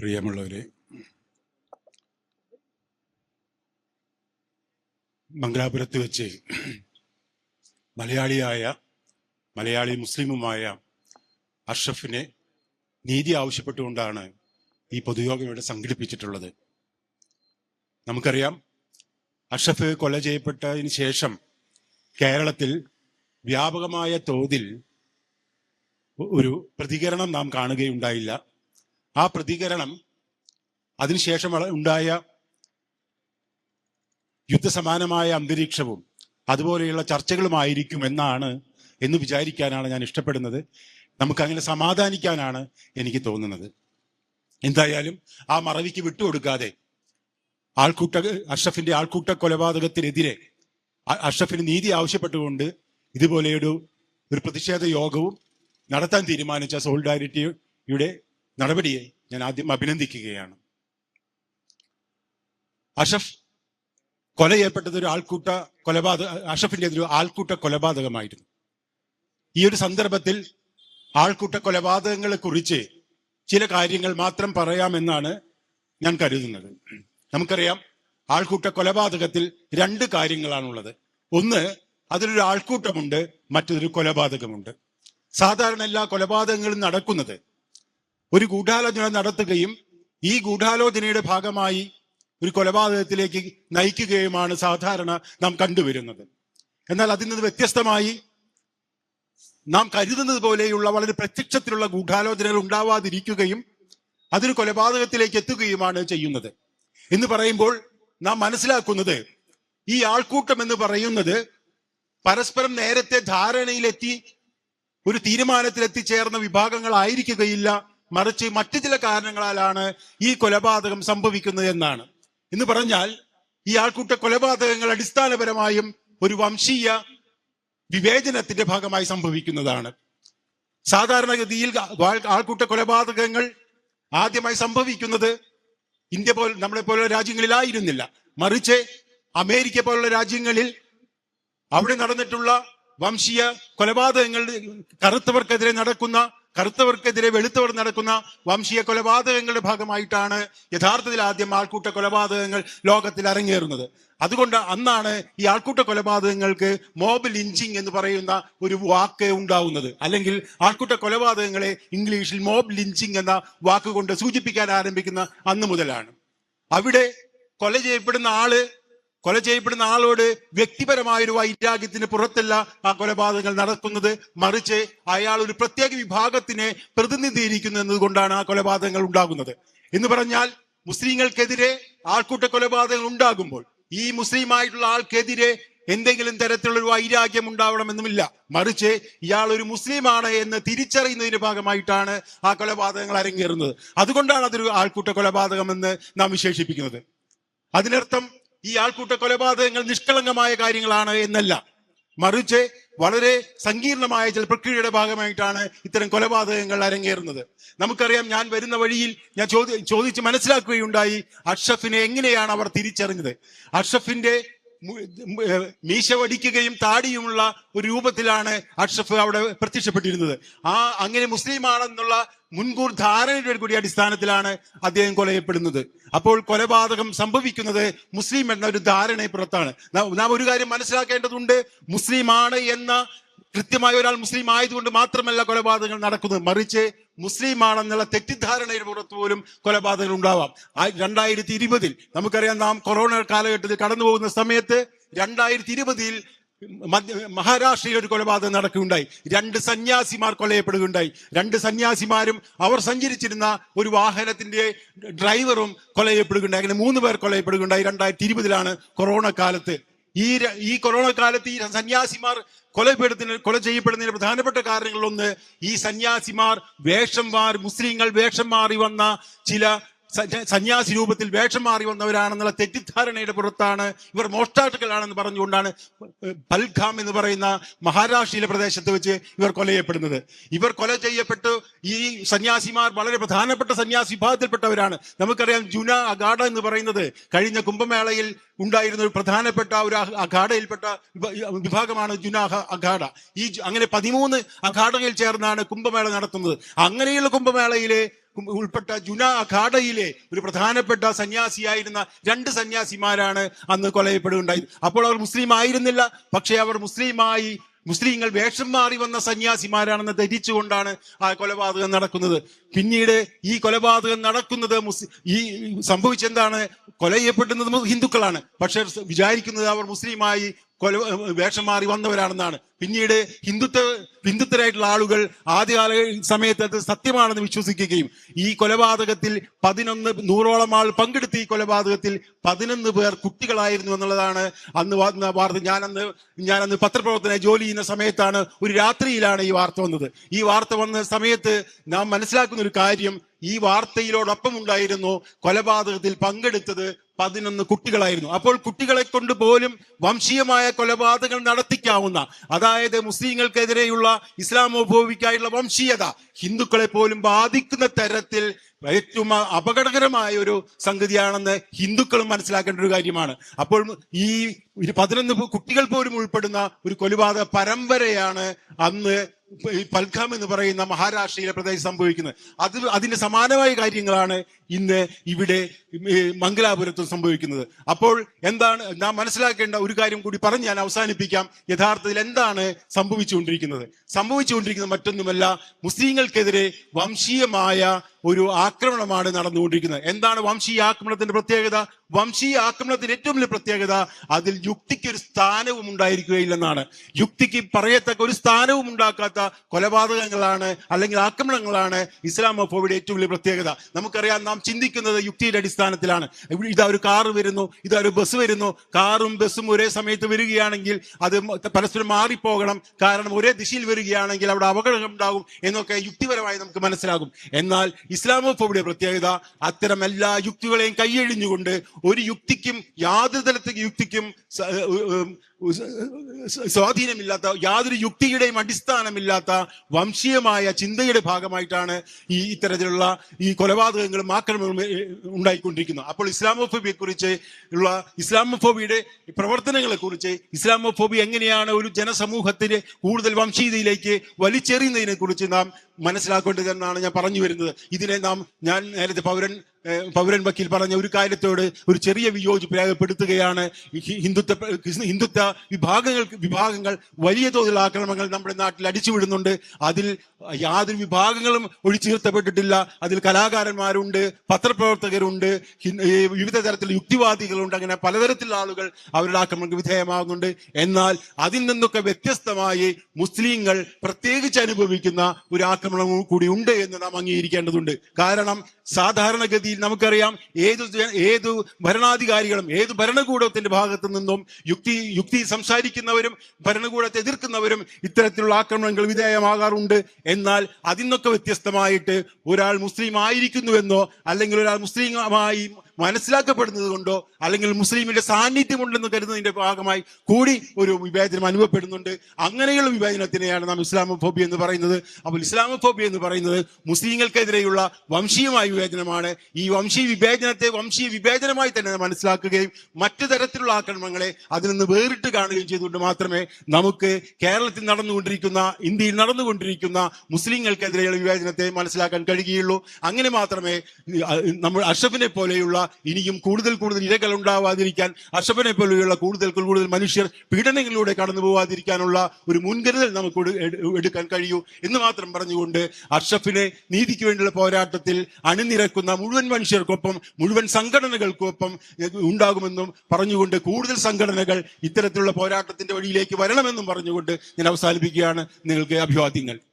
പ്രിയമുള്ളവരെ മംഗലാപുരത്ത് വെച്ച് മലയാളിയായ മലയാളി മുസ്ലിമുമായ അർഷഫിനെ നീതി ആവശ്യപ്പെട്ടുകൊണ്ടാണ് ഈ പൊതുയോഗം ഇവിടെ സംഘടിപ്പിച്ചിട്ടുള്ളത്. നമുക്കറിയാം അർഷഫ് കൊല ചെയ്യപ്പെട്ടതിന് ശേഷം കേരളത്തിൽ വ്യാപകമായ തോതിൽ ഒരു പ്രതികരണം നാം കാണുകയുണ്ടായില്ല. ആ പ്രതികരണം അതിനുശേഷം ഉണ്ടായ യുദ്ധസമാനമായ അന്തരീക്ഷവും അതുപോലെയുള്ള ചർച്ചകളുമായിരിക്കും എന്നാണ് എന്ന് വിചാരിക്കാനാണ് ഞാൻ ഇഷ്ടപ്പെടുന്നത്. നമുക്ക് അങ്ങനെ സമാധാനിക്കാനാണ് എനിക്ക് തോന്നുന്നത്. എന്തായാലും ആ മറവിക്ക് വിട്ടുകൊടുക്കാതെ ആൾക്കൂട്ട അഷ്റഫിന്റെ ആൾക്കൂട്ട കൊലപാതകത്തിനെതിരെ അഷ്റഫിന് നീതി ആവശ്യപ്പെട്ടുകൊണ്ട് ഇതുപോലെയൊരു ഒരു പ്രതിഷേധ യോഗവും നടത്താൻ തീരുമാനിച്ച സോളിഡാരിറ്റിയുടെ നടപടിയെ ഞാൻ ആദ്യം അഭിനന്ദിക്കുകയാണ്. അഷഫ് കൊല ചെയ്യപ്പെട്ടത് ഒരു ആൾക്കൂട്ട കൊലപാതക അഷഫിന്റെ ഒരു ആൾക്കൂട്ട കൊലപാതകമായിരുന്നു. ഈ ഒരു സന്ദർഭത്തിൽ ആൾക്കൂട്ട കൊലപാതകങ്ങളെ കുറിച്ച് ചില കാര്യങ്ങൾ മാത്രം പറയാമെന്നാണ് ഞാൻ കരുതുന്നത്. നമുക്കറിയാം ആൾക്കൂട്ട കൊലപാതകത്തിൽ രണ്ട് കാര്യങ്ങളാണുള്ളത്. ഒന്ന് അതിലൊരു ആൾക്കൂട്ടമുണ്ട് മറ്റൊരു കൊലപാതകമുണ്ട്. സാധാരണ എല്ലാ കൊലപാതകങ്ങളും നടക്കുന്നത് ഒരു ഗൂഢാലോചന നടത്തുകയും ഈ ഗൂഢാലോചനയുടെ ഭാഗമായി ഒരു കൊലപാതകത്തിലേക്ക് നയിക്കുകയുമാണ് സാധാരണ നാം കണ്ടുവരുന്നത്. എന്നാൽ അതിൽ നിന്ന് വ്യത്യസ്തമായി നാം കരുതുന്നത് പോലെയുള്ള വളരെ പ്രത്യക്ഷത്തിലുള്ള ഗൂഢാലോചനകൾ ഉണ്ടാവാതിരിക്കുകയും അതൊരു കൊലപാതകത്തിലേക്ക് എത്തുകയുമാണ് ചെയ്യുന്നത്. എന്ന് പറയുമ്പോൾ നാം മനസ്സിലാക്കുന്നത് ഈ ആൾക്കൂട്ടം എന്ന് പറയുന്നത് പരസ്പരം നേരത്തെ ധാരണയിലെത്തി ഒരു തീരുമാനത്തിലെത്തിച്ചേർന്ന വിഭാഗങ്ങളായിരിക്കുകയില്ല. മറിച്ച് മറ്റു ചില കാരണങ്ങളാലാണ് ഈ കൊലപാതകം സംഭവിക്കുന്നത് എന്നാണ്. എന്ന് പറഞ്ഞാൽ ഈ ആൾക്കൂട്ട കൊലപാതകങ്ങൾ അടിസ്ഥാനപരമായും ഒരു വംശീയ വിവേചനത്തിന്റെ ഭാഗമായി സംഭവിക്കുന്നതാണ്. സാധാരണഗതിയിൽ ആൾ- ആൾക്കൂട്ട കൊലപാതകങ്ങൾ ആദ്യമായി സംഭവിക്കുന്നത് ഇന്ത്യ പോലെ നമ്മളെ പോലുള്ള രാജ്യങ്ങളിലായിരുന്നില്ല. മറിച്ച് അമേരിക്ക പോലുള്ള രാജ്യങ്ങളിൽ അവിടെ നടന്നിട്ടുള്ള വംശീയ കൊലപാതകങ്ങൾ കറുത്തവർക്കെതിരെ നടക്കുന്ന കറുത്തവർക്കെതിരെ വെളുത്തവർ നടക്കുന്ന വംശീയ കൊലപാതകങ്ങളുടെ ഭാഗമായിട്ടാണ് യഥാർത്ഥത്തിൽ ആദ്യം ആൾക്കൂട്ട കൊലപാതകങ്ങൾ ലോകത്തിൽ അരങ്ങേറുന്നത്. അതുകൊണ്ട് അന്നാണ് ഈ ആൾക്കൂട്ട കൊലപാതകങ്ങൾക്ക് മോബ് ലിഞ്ചിങ് എന്ന് പറയുന്ന ഒരു വാക്ക് ഉണ്ടാവുന്നത്. അല്ലെങ്കിൽ ആൾക്കൂട്ട കൊലപാതകങ്ങളെ ഇംഗ്ലീഷിൽ മോബ് ലിഞ്ചിങ് എന്ന വാക്കുകൊണ്ട് സൂചിപ്പിക്കാൻ ആരംഭിക്കുന്ന അന്ന് മുതലാണ്. അവിടെ കൊല ചെയ്യപ്പെടുന്ന ആൾ കൊല ചെയ്യപ്പെടുന്ന ആളോട് വ്യക്തിപരമായ ഒരു വൈരാഗ്യത്തിന് പുറത്തല്ല ആ കൊലപാതകങ്ങൾ നടക്കുന്നത്. മറിച്ച് അയാൾ ഒരു പ്രത്യേക വിഭാഗത്തിനെ പ്രതിനിധീകരിക്കുന്നു എന്നതുകൊണ്ടാണ് ആ കൊലപാതകങ്ങൾ ഉണ്ടാകുന്നത്. എന്ന് പറഞ്ഞാൽ മുസ്ലിങ്ങൾക്കെതിരെ ആൾക്കൂട്ട കൊലപാതകങ്ങൾ ഉണ്ടാകുമ്പോൾ ഈ മുസ്ലിം ആയിട്ടുള്ള ആൾക്കെതിരെ എന്തെങ്കിലും തരത്തിലുള്ള ഒരു വൈരാഗ്യം ഉണ്ടാവണമെന്നുമില്ല. മറിച്ച് ഇയാൾ ഒരു മുസ്ലിമാണ് എന്ന് തിരിച്ചറിയുന്നതിന്റെ ഭാഗമായിട്ടാണ് ആ കൊലപാതകങ്ങൾ അരങ്ങേറുന്നത്. അതുകൊണ്ടാണ് അതൊരു ആൾക്കൂട്ട കൊലപാതകം എന്ന് നാം വിശേഷിപ്പിക്കുന്നത്. അതിനർത്ഥം ഈ ആൾക്കൂട്ട കൊലപാതകങ്ങൾ നിഷ്കളങ്കമായ കാര്യങ്ങളാണ് എന്നല്ല. മറിച്ച് വളരെ സങ്കീർണമായ ചില പ്രക്രിയയുടെ ഭാഗമായിട്ടാണ് ഇത്തരം കൊലപാതകങ്ങൾ അരങ്ങേറുന്നത്. നമുക്കറിയാം ഞാൻ വരുന്ന വഴിയിൽ ഞാൻ ചോദി ചോദിച്ച് മനസ്സിലാക്കുകയുണ്ടായി അഷ്റഫിനെ എങ്ങനെയാണ് അവർ തിരിച്ചറിഞ്ഞത്. അഷ്റഫിന്റെ മീശ വടിക്കുകയും താടിയുമുള്ള ഒരു രൂപത്തിലാണ് അഷ്റഫ് അവിടെ പ്രത്യക്ഷപ്പെട്ടിരുന്നത്. ആ അങ്ങനെ മുസ്ലിം ആണെന്നുള്ള മുൻകൂർ ധാരണയുടെ കൂടി അടിസ്ഥാനത്തിലാണ് അദ്ദേഹം കൊലയപ്പെടുന്നത്. അപ്പോൾ കൊലപാതകം സംഭവിക്കുന്നത് മുസ്ലിം എന്ന ഒരു ധാരണയെ പുറത്താണ്. നാം ഒരു കാര്യം മനസ്സിലാക്കേണ്ടതുണ്ട്. മുസ്ലിമാണ് എന്ന കൃത്യമായ ഒരാൾ മുസ്ലിം ആയതുകൊണ്ട് മാത്രമല്ല കൊലപാതകങ്ങൾ നടക്കുന്നത്. മറിച്ച് മുസ്ലിം ആണെന്നുള്ള തെറ്റിദ്ധാരണയുടെ പുറത്ത് പോലും കൊലപാതകങ്ങൾ ഉണ്ടാവാം. രണ്ടായിരത്തി ഇരുപതിൽ നമുക്കറിയാം നാം കൊറോണ കാലഘട്ടത്തിൽ കടന്നു പോകുന്ന സമയത്ത് രണ്ടായിരത്തി ഇരുപതിൽ മഹാരാഷ്ട്രയിൽ ഒരു കൊലപാതകം നടക്കുകയുണ്ടായി. രണ്ട് സന്യാസിമാർ കൊലയപ്പെടുകയുണ്ടായി. രണ്ട് സന്യാസിമാരും അവർ സഞ്ചരിച്ചിരുന്ന ഒരു വാഹനത്തിന്റെ ഡ്രൈവറും കൊലയപ്പെടുകയുണ്ടായി. അങ്ങനെ മൂന്ന് പേർ കൊലയപ്പെടുകയുണ്ടായി. രണ്ടായിരത്തി ഇരുപതിലാണ് കൊറോണ കാലത്ത്. ഈ ഈ കൊറോണ കാലത്ത് ഈ സന്യാസിമാർ കൊലപ്പെടുത്തിന് കൊല ചെയ്യപ്പെടുന്നതിന് പ്രധാനപ്പെട്ട കാരണങ്ങളിലൊന്ന് ഈ സന്യാസിമാർ വേഷം മാറി മുസ്ലിങ്ങൾ വേഷം മാറി വന്ന ചില സന്യാസി രൂപത്തിൽ വേഷം മാറി വന്നവരാണെന്നുള്ള തെറ്റിദ്ധാരണയുടെ പുറത്താണ് ഇവർ മോഷ്ടാട്ടുകളാണെന്ന് പറഞ്ഞുകൊണ്ടാണ് പൽഖാം എന്ന് പറയുന്ന മഹാരാഷ്ട്രയിലെ പ്രദേശത്ത് വെച്ച് ഇവർ കൊല ചെയ്യപ്പെടുന്നത്. ഇവർ കൊല ചെയ്യപ്പെട്ടു ഈ സന്യാസിമാർ വളരെ പ്രധാനപ്പെട്ട സന്യാസി വിഭാഗത്തിൽപ്പെട്ടവരാണ്. നമുക്കറിയാം ജുന അഗാഡ എന്ന് പറയുന്നത് കഴിഞ്ഞ കുംഭമേളയിൽ ഉണ്ടായിരുന്ന ഒരു പ്രധാനപ്പെട്ട ഒരു അഖാഡയിൽപ്പെട്ട വിഭാഗമാണ് ജുന അഖാഡ ഈ അങ്ങനെ പതിമൂന്ന് അഖാഡയിൽ ചേർന്നാണ് കുംഭമേള നടത്തുന്നത്. അങ്ങനെയുള്ള കുംഭമേളയിലെ ഉൾപ്പെട്ട ജുന ഖാഡയിലെ ഒരു പ്രധാനപ്പെട്ട സന്യാസിയായിരുന്ന രണ്ട് സന്യാസിമാരാണ് അന്ന് കൊലയപ്പെടുകയുണ്ടായത്. അപ്പോൾ അവർ മുസ്ലിം ആയിരുന്നില്ല. പക്ഷേ അവർ മുസ്ലിമായി മുസ്ലിങ്ങൾ വേഷം മാറി വന്ന സന്യാസിമാരാണെന്ന് ധരിച്ചുകൊണ്ടാണ് ആ കൊലപാതകം നടക്കുന്നത്. പിന്നീട് ഈ കൊലപാതകം നടക്കുന്നത് ഈ സംഭവിച്ചെന്താണ്? കൊല ചെയ്യപ്പെടുന്നത് ഹിന്ദുക്കളാണ്. പക്ഷെ വിചാരിക്കുന്നത് അവർ മുസ്ലിമായി കൊല വേഷം മാറി വന്നവരാണെന്നാണ്. പിന്നീട് ഹിന്ദുത്വ ഹിന്ദുത്വരായിട്ടുള്ള ആളുകൾ ആദ്യകാല സമയത്ത് അത് സത്യമാണെന്ന് വിശ്വസിക്കുകയും ഈ കൊലപാതകത്തിൽ പതിനൊന്ന് നൂറോളം ആൾ പങ്കെടുത്ത ഈ കൊലപാതകത്തിൽ പതിനൊന്ന് പേർ കുട്ടികളായിരുന്നു എന്നുള്ളതാണ് അന്ന് വന്ന വാർത്ത. ഞാനന്ന് ഞാനന്ന് പത്രപ്രവർത്തന ജോലി ചെയ്യുന്ന സമയത്താണ് ഒരു രാത്രിയിലാണ് ഈ വാർത്ത വന്നത്. ഈ വാർത്ത വന്ന സമയത്ത് നാം മനസ്സിലാക്കുന്ന ഒരു കാര്യം ഈ വാർത്തയിലോടൊപ്പം ഉണ്ടായിരുന്നു കൊലപാതകത്തിൽ പങ്കെടുത്തത് പതിനൊന്ന് കുട്ടികളായിരുന്നു. അപ്പോൾ കുട്ടികളെ കൊണ്ട് പോലും വംശീയമായ കൊലപാതകങ്ങൾ നടത്തിക്കാവുന്ന അതായത് മുസ്ലിങ്ങൾക്കെതിരെയുള്ള ഇസ്ലാമോഭോവിക്കായുള്ള വംശീയത ഹിന്ദുക്കളെ പോലും ബാധിക്കുന്ന തരത്തിൽ ഏറ്റവും അപകടകരമായ ഒരു സംഗതിയാണെന്ന് ഹിന്ദുക്കളും മനസ്സിലാക്കേണ്ട ഒരു കാര്യമാണ്. അപ്പോൾ ഈ പതിനൊന്ന് കുട്ടികൾ പോലും ഉൾപ്പെടുന്ന ഒരു കൊലപാതക പരമ്പരയാണ് അന്ന് പൽഖാം എന്ന് പറയുന്ന മഹാരാഷ്ട്രയിലെ പ്രദേശം സംഭവിക്കുന്നത്. അത് അതിന് സമാനമായ കാര്യങ്ങളാണ് ഇന്ന് ഇവിടെ മംഗലാപുരത്തും സംഭവിക്കുന്നത്. അപ്പോൾ എന്താണ് നാം മനസ്സിലാക്കേണ്ട ഒരു കാര്യം കൂടി പറഞ്ഞ് ഞാൻ അവസാനിപ്പിക്കാം. യഥാർത്ഥത്തിൽ എന്താണ് സംഭവിച്ചുകൊണ്ടിരിക്കുന്നത്? സംഭവിച്ചുകൊണ്ടിരിക്കുന്നത് മറ്റൊന്നുമല്ല മുസ്ലിങ്ങൾക്കെതിരെ വംശീയമായ ഒരു ആക്രമണമാണ് നടന്നുകൊണ്ടിരിക്കുന്നത്. എന്താണ് വംശീയ ആക്രമണത്തിന്റെ പ്രത്യേകത? വംശീയ ആക്രമണത്തിന്റെ ഏറ്റവും വലിയ പ്രത്യേകത അതിൽ യുക്തിക്ക് ഒരു സ്ഥാനവും ഉണ്ടായിരിക്കുകയില്ലെന്നാണ്. യുക്തിക്ക് പറയത്തക്ക ഒരു സ്ഥാനവും ഉണ്ടാക്കാത്ത കൊലപാതകങ്ങളാണ് അല്ലെങ്കിൽ ആക്രമണങ്ങളാണ് ഇസ്ലാമോഫോബിയുടെ ഏറ്റവും വലിയ പ്രത്യേകത. നമുക്കറിയാം നാം ചിന്തിക്കുന്നത് യുക്തിയുടെ അടിസ്ഥാനത്തിലാണ്. ഇതാ ഒരു കാറ് വരുന്നു ഇതാ ഒരു ബസ് വരുന്നു. കാറും ബസ്സും ഒരേ സമയത്ത് വരികയാണെങ്കിൽ അത് പരസ്പരം മാറിപ്പോകണം. കാരണം ഒരേ ദിശയിൽ വരികയാണെങ്കിൽ അവിടെ അപകടം ഉണ്ടാകും എന്നൊക്കെ യുക്തിപരമായി നമുക്ക് മനസ്സിലാകും. എന്നാൽ ഇസ്ലാമോഫോബിയുടെ പ്രത്യേകത അത്തരം എല്ലാ യുക്തികളെയും കൈയഴിഞ്ഞുകൊണ്ട് ഒരു യുക്തിക്കും യാതൊരു തരത്തിൽ യുക്തിക്കും സ്വാധീനമില്ലാത്ത യാതൊരു യുക്തിയുടെയും അടിസ്ഥാനമില്ലാത്ത വംശീയമായ ചിന്തയുടെ ഭാഗമായിട്ടാണ് ഈ ഇത്തരത്തിലുള്ള ഈ കൊലപാതകങ്ങളും ആക്രമണങ്ങളും ഉണ്ടായിക്കൊണ്ടിരിക്കുന്നത്. അപ്പോൾ ഇസ്ലാമോഫോബിയെ കുറിച്ച് ഉള്ള ഇസ്ലാമോഫോബിയുടെ പ്രവർത്തനങ്ങളെ കുറിച്ച് ഇസ്ലാമോഫോബി എങ്ങനെയാണ് ഒരു ജനസമൂഹത്തിന് കൂടുതൽ വംശീയതയിലേക്ക് വലിച്ചെറിയുന്നതിനെ കുറിച്ച് നാം മനസ്സിലാക്കേണ്ടതെന്നാണ് ഞാൻ പറഞ്ഞു വരുന്നത്. ഇതിനെ നാം ഞാൻ നേരത്തെ പൗരൻ പൗരൻ വക്കീൽ പറഞ്ഞ ഒരു കാര്യത്തോട് ഒരു ചെറിയ വിയോജിപ്പ് രേഖപ്പെടുത്തുകയാണ്. ഹിന്ദുത്വ ഹിന്ദുത്വ വിഭാഗങ്ങൾ വിഭാഗങ്ങൾ വലിയ തോതിലുള്ള ആക്രമണങ്ങൾ നമ്മുടെ നാട്ടിൽ അടിച്ചുവിടുന്നുണ്ട് അതിൽ യാതൊരു വിഭാഗങ്ങളും ഒഴിച്ചു നിർത്തപ്പെട്ടിട്ടില്ല അതിൽ കലാകാരന്മാരുണ്ട് പത്രപ്രവർത്തകരുണ്ട് വിവിധ തരത്തിൽ യുക്തിവാദികളുണ്ട്. അങ്ങനെ പലതരത്തിലുള്ള ആളുകൾ അവരുടെ ആക്രമണങ്ങൾക്ക് വിധേയമാകുന്നുണ്ട്. എന്നാൽ അതിൽ നിന്നൊക്കെ വ്യത്യസ്തമായി മുസ്ലിങ്ങൾ പ്രത്യേകിച്ച് അനുഭവിക്കുന്ന ഒരു ആക്രമണവും കൂടി ഉണ്ട് എന്ന് നാം അംഗീകരിക്കേണ്ടതുണ്ട്. കാരണം സാധാരണഗതിയിൽ നമുക്കറിയാം ഏത് ഏത് ഭരണാധികാരികളും ഏത് ഭരണകൂടത്തിന്റെ ഭാഗത്തു നിന്നും യുക്തി യുക്തി സംസാരിക്കുന്നവരും ഭരണകൂടത്തെ എതിർക്കുന്നവരും ഇത്തരത്തിലുള്ള ആക്രമണങ്ങൾ വിധേയമാകാറുണ്ട്. എന്നാൽ അതിൽ വ്യത്യസ്തമായിട്ട് ഒരാൾ മുസ്ലിം ആയിരിക്കുന്നുവെന്നോ അല്ലെങ്കിൽ ഒരാൾ മുസ്ലിമായി മനസ്സിലാക്കപ്പെടുന്നത് കൊണ്ടോ അല്ലെങ്കിൽ മുസ്ലിമിന്റെ സാന്നിധ്യമുണ്ടെന്ന് കരുതുന്നതിന്റെ ഭാഗമായി കൂടി ഒരു വിവേചനം അനുഭവപ്പെടുന്നുണ്ട്. അങ്ങനെയുള്ള വിവേചനത്തിനെയാണ് നാം ഇസ്ലാമോഫോബി എന്ന് പറയുന്നത്. അപ്പോൾ ഇസ്ലാമോഫോബി എന്ന് പറയുന്നത് മുസ്ലിങ്ങൾക്കെതിരെയുള്ള വംശീയമായ വിവേചനമാണ്. ഈ വംശീയ വിവേചനത്തെ വംശീയ വിവേചനമായി തന്നെ മനസ്സിലാക്കുകയും മറ്റു തരത്തിലുള്ള ആക്രമണങ്ങളെ അതിൽ നിന്ന് വേറിട്ട് കാണുകയും ചെയ്തുകൊണ്ട് മാത്രമേ നമുക്ക് കേരളത്തിൽ നടന്നുകൊണ്ടിരിക്കുന്ന ഇന്ത്യയിൽ നടന്നുകൊണ്ടിരിക്കുന്ന മുസ്ലിങ്ങൾക്കെതിരെയുള്ള വിവേചനത്തെ മനസ്സിലാക്കാൻ കഴിയുകയുള്ളൂ. അങ്ങനെ മാത്രമേ നമ്മൾ അഷഫിനെ പോലെയുള്ള ഇനിയും കൂടുതൽ കൂടുതൽ ഇരകൾ ഉണ്ടാവാതിരിക്കാൻ അഷഫിനെ പോലെയുള്ള കൂടുതൽ കൂടുതൽ മനുഷ്യർ പീഡനങ്ങളിലൂടെ കടന്നു പോവാതിരിക്കാനുള്ള ഒരു മുൻകരുതൽ നമുക്ക് എടു- എടു- എടുക്കാൻ കഴിയൂ എന്ന് മാത്രം പറഞ്ഞുകൊണ്ട് അഷഫിനെ നീതിക്ക് വേണ്ടിയുള്ള പോരാട്ടത്തിൽ അണിനിരക്കുന്ന മുഴുവൻ മനുഷ്യർക്കൊപ്പം മുഴുവൻ സംഘടനകൾക്കൊപ്പം ഉണ്ടാകുമെന്നും പറഞ്ഞുകൊണ്ട് കൂടുതൽ സംഘടനകൾ ഇത്തരത്തിലുള്ള പോരാട്ടത്തിന്റെ വഴിയിലേക്ക് വരണമെന്നും പറഞ്ഞുകൊണ്ട് ഞാൻ അവസാനിപ്പിക്കുകയാണ്. നിങ്ങൾക്ക് അഭിവാദ്യങ്ങൾ.